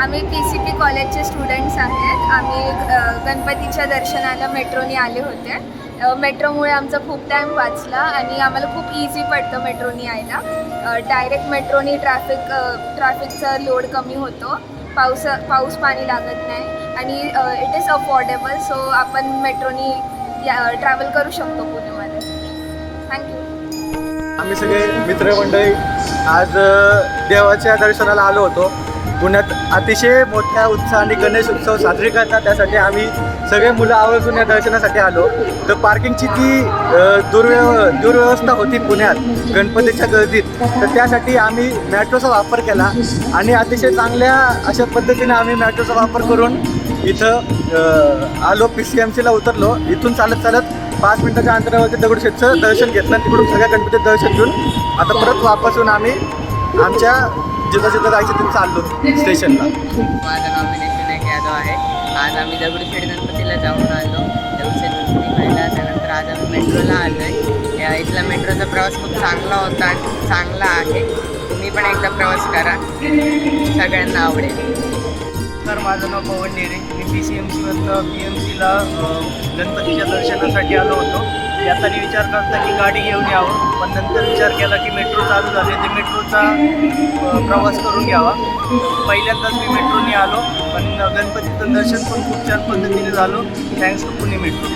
आम्ही P C P कॉलेजचे students आहेत. आम्ही गणपतीच्या दर्शनाला मेट्रोनी आले होते. मेट्रोमुळे आमचा खूप टाईम वाचला आणि आम्हाला खूप इझी पडतं मेट्रोनी यायला. डायरेक्ट मेट्रोनी ट्रॅफिक ट्रॅफिकचा लोड कमी होतो. पाऊस पाऊस पाणी लागत नाही आणि इट इज अफोर्डेबल सो आपण मेट्रोनी ट्रॅव्हल करू शकतो पुण्यामध्ये. थँक्यू आम्ही सगळे मित्रमंडळी आज देवाच्या दर्शनाला आलो होतो. पुण्यात अतिशय मोठ्या उत्साहाने गणेश उत्सव साजरे करतात. त्यासाठी आम्ही सगळे मुलं आवर्जून या दर्शनासाठी आलो. तर पार्किंगची ती दुर्व्यव दुर्व्यवस्था होती पुण्यात गणपतीच्या गर्दीत. तर त्यासाठी आम्ही मॅट्रोचा वापर केला आणि अतिशय चांगल्या अशा पद्धतीने आम्ही मॅट्रोचा वापर करून इथं आलो. पी सी एम सीला उतरलो. इथून चालत चालत पाच मिनटाच्या अंतरावरती दगडूशेठचं दर्शन घेतलं तिकडून सगळ्या गणपतीचं दर्शन घेऊन आता परत वापस येऊन आम्ही आमच्या जिथं जिथं जायचं तिथं चाललो स्टेशनला. माझं नाव विनेश विनायक यादव आहे. आज आम्ही दगडूशेठ गणपतीला जाऊन आलो. दगडूशेठ गणपती पाहिला त्यानंतर आज आम्ही मेट्रोला आलो आहे या इथला मेट्रोचा प्रवास खूप चांगला होता आणि खूप चांगला आहे. तुम्ही पण एकदा प्रवास करा. सगळ्यांना आवडेल. तर माझं नाव पवन डेरे मी पी सी एम सीमधनं पी एम सीला गणपतीच्या दर्शनासाठी आलो होतो. याचानी विचार करता की गाडी घेऊन यावं. पण नंतर विचार केला की मेट्रो चालू झाले ते मेट्रोचा प्रवास करून घ्यावा. पहिल्यांदाच मी मेट्रोने आलो. पण गणपतीचं दर्शन पण खूप छान पद्धतीने झालो. Thanks to Pune metro